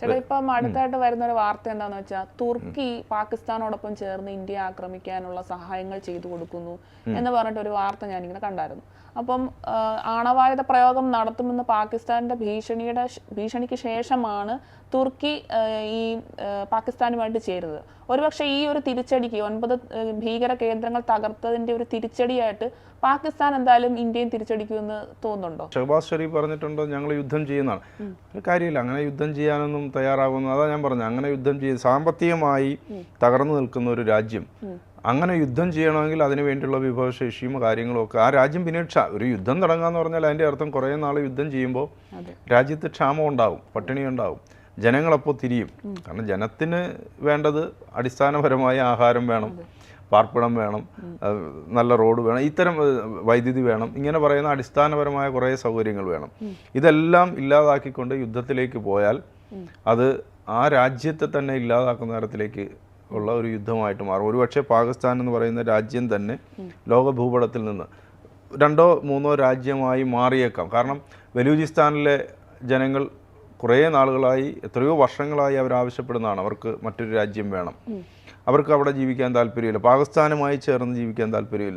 ചേട്ടാ ഇപ്പം അടുത്തായിട്ട് വരുന്ന ഒരു വാർത്ത എന്താന്ന് വെച്ചാൽ തുർക്കി പാകിസ്ഥാനോടൊപ്പം ചേർന്ന് ഇന്ത്യയെ ആക്രമിക്കാനുള്ള സഹായങ്ങൾ ചെയ്തു കൊടുക്കുന്നു എന്ന് പറഞ്ഞിട്ട് ഒരു വാർത്ത ഞാനിങ്ങനെ കണ്ടായിരുന്നു. അപ്പം ആണവായുധ പ്രയോഗം നടത്തുമെന്ന് പാകിസ്ഥാന്റെ ഭീഷണിയുടെ ഭീഷണിക്ക് ശേഷമാണ് തുർക്കി ഈ പാകിസ്ഥാനുമായിട്ട് ചേരുന്നത്. ഒരുപക്ഷെ ഈ ഒരു തിരിച്ചടിക്ക് ഒൻപത് ഭീകര കേന്ദ്രങ്ങൾ തകർത്തതിന്റെ ഒരു തിരിച്ചടിയായിട്ട് പാകിസ്ഥാൻ എന്തായാലും ഇന്ത്യയും തിരിച്ചടിക്കുമെന്ന് തോന്നുന്നുണ്ടോ? ഷഹബാസ് ഷെരീഫ് പറഞ്ഞിട്ടുണ്ടോ ഞങ്ങൾ യുദ്ധം ചെയ്യുന്നതാണ്. കാര്യമില്ല അങ്ങനെ യുദ്ധം ചെയ്യാനൊന്നും തയ്യാറാകുന്നു. അതാ ഞാൻ പറഞ്ഞു അങ്ങനെ യുദ്ധം ചെയ്ത് സാമ്പത്തികമായി തകർന്നു നിൽക്കുന്ന ഒരു രാജ്യം. അങ്ങനെ യുദ്ധം ചെയ്യണമെങ്കിൽ അതിന് വേണ്ടിയുള്ള വിഭവശേഷിയും കാര്യങ്ങളും ഒക്കെ ആ രാജ്യം പിന്നീട് ക്ഷ- ഒരു യുദ്ധം തുടങ്ങാന്ന് പറഞ്ഞാൽ അതിന്റെ അർത്ഥം കുറേ നാൾ യുദ്ധം ചെയ്യുമ്പോൾ രാജ്യത്ത് ക്ഷാമം ഉണ്ടാവും പട്ടിണി ഉണ്ടാവും. ജനങ്ങളപ്പോൾ തിരിയും. കാരണം ജനത്തിന് വേണ്ടത് അടിസ്ഥാനപരമായ ആഹാരം വേണം പാർപ്പിടം വേണം നല്ല റോഡ് വേണം ഇത്തരം വൈദ്യുതി വേണം. ഇങ്ങനെ പറയുന്ന അടിസ്ഥാനപരമായ കുറേ സൗകര്യങ്ങൾ വേണം. ഇതെല്ലാം ഇല്ലാതാക്കിക്കൊണ്ട് യുദ്ധത്തിലേക്ക് പോയാൽ അത് ആ രാജ്യത്തെ തന്നെ ഇല്ലാതാക്കുന്ന തരത്തിലേക്ക് ഉള്ള ഒരു യുദ്ധമായിട്ട് മാറും. ഒരുപക്ഷെ പാകിസ്ഥാൻ എന്ന് പറയുന്ന രാജ്യം തന്നെ ലോക ഭൂപടത്തിൽ നിന്ന് രണ്ടോ മൂന്നോ രാജ്യമായി മാറിയേക്കാം. കാരണം ബലൂചിസ്ഥാനിലെ ജനങ്ങൾ കുറേ നാളുകളായി എത്രയോ വർഷങ്ങളായി അവർ ആവശ്യപ്പെടുന്നതാണ്. അവർക്ക് മറ്റൊരു രാജ്യം വേണം. അവർക്ക് അവിടെ ജീവിക്കാൻ താല്പര്യമില്ല. പാകിസ്ഥാനുമായി ചേർന്ന് ജീവിക്കാൻ താല്പര്യമില്ല.